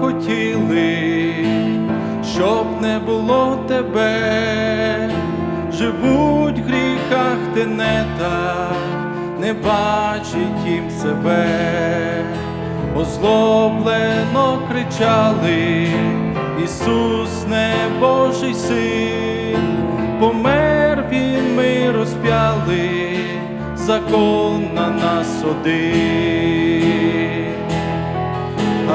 хотіли, щоб не було тебе, живуть в гріхах тенета, не бачить їм себе, озлоблено кричали, Ісус не Божий син, помер він, ми розп'яли, закон на нас один.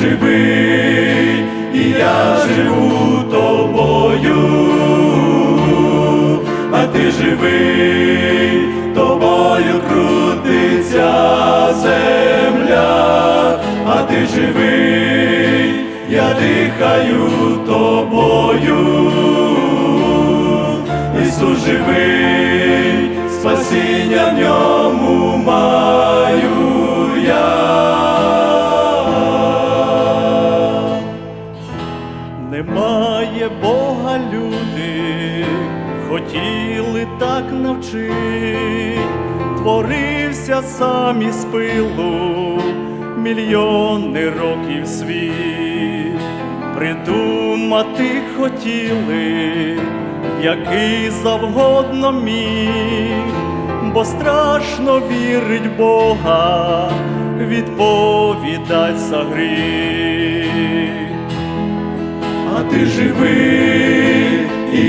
живий, і я живу тобою, а ти живий, тобою крутиться земля, а ти живий, я дихаю тобою. Ісус живий, спасіння в ньому Немає Бога люди, хотіли так навчить, творився сам із пилу, мільйони років світ, придумати хотіли, який завгодно міг, бо страшно вірить Бога, відповідать за гріх.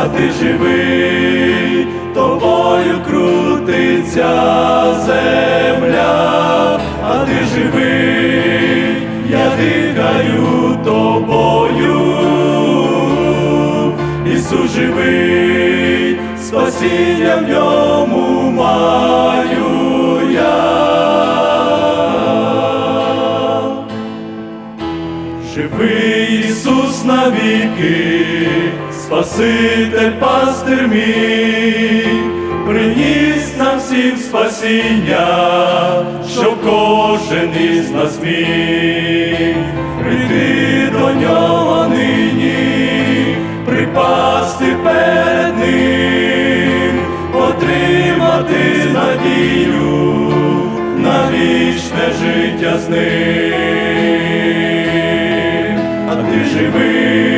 а ти живий, тобою крутиться земля, а ти живий, я дихаю тобою. Ісус живий, спасіння в ньому маю. Живий Ісус навіки, Спаситель пастир мій, приніс нам всім спасіння, щоб кожен із нас міг прийти до нього нині, припасти перед ним, отримати надію на вічне життя з ним, а ти живий,